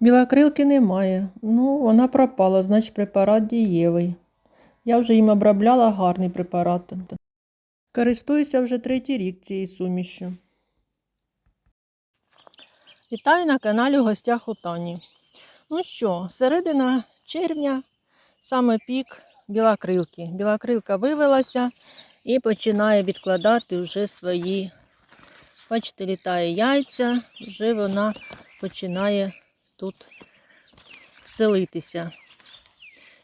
Білокрилки немає. Ну, вона пропала, значить препарат дієвий. Я вже їм обробляла гарний препарат. Користуюся вже третій рік цією сумішю. Вітаю на каналі в гостях у Тані. Ну що, середина червня, саме пік білокрилки. Білокрилка вивелася і починає відкладати вже свої. Бачите, літає яйця, вже вона починає тут селитися.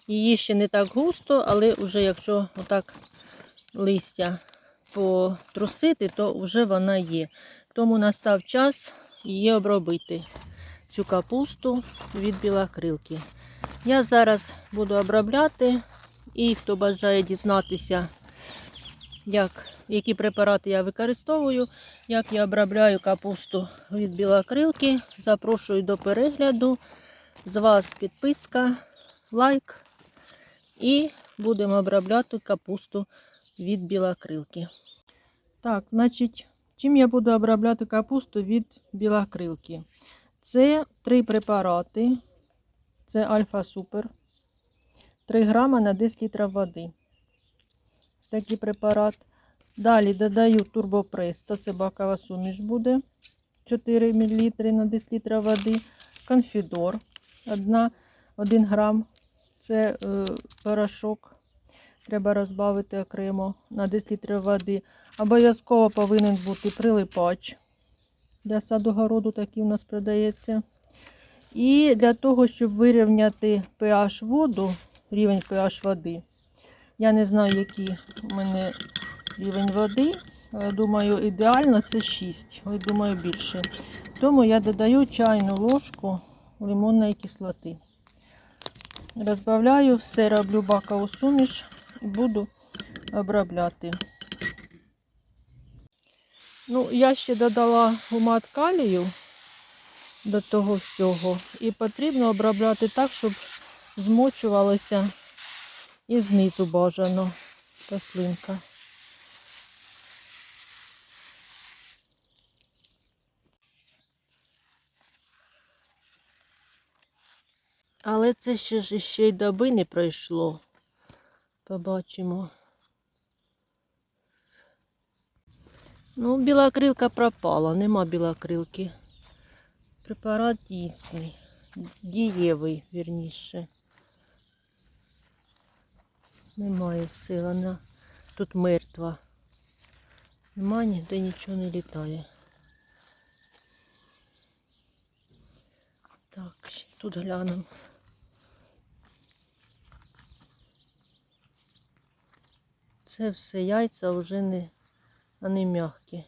Її ще не так густо, але вже якщо отак листя потрусити, то вже вона є. Тому настав час її обробити, цю капусту від білокрилки. Я зараз буду обробляти, і хто бажає дізнатися, як, які препарати я використовую, як я обробляю капусту від білокрилки, запрошую до перегляду. З вас підписка, лайк. І будемо обробляти капусту від білокрилки. Так, значить, чим я буду обробляти капусту від білокрилки? Це три препарати. Це Альфа Супер. 3 грама на 10 літрів води. Такий препарат. Далі додаю турбопрес, то це бакова суміш буде. 4 мл на 10 літрів води. Конфідор 1, 1 грам. Це е, порошок. Треба розбавити окремо на 10 літрів води. Обов'язково повинен бути прилипач. Для садогороду такий у нас продається. І для того, щоб вирівняти pH воду, рівень pH води. Я не знаю, який у мене рівень води. Думаю, ідеально це 6, але думаю більше. Тому я додаю чайну ложку лимонної кислоти. Розбавляю, все роблю бакову суміш і буду обробляти. Ну, я ще додала гумат калію до того всього. І потрібно обробляти так, щоб змочувалося і знизу бажано рослинка. Але це ще ж ще й доби не пройшло. Побачимо. Ну, білокрилка пропала, нема білокрилки. Препарат дійсний, дієвий, вірніше. Немає все, вона тут мертва. Нема ніде нічого не літає. Так, тут глянемо. Це все яйця вже не, а не м'які.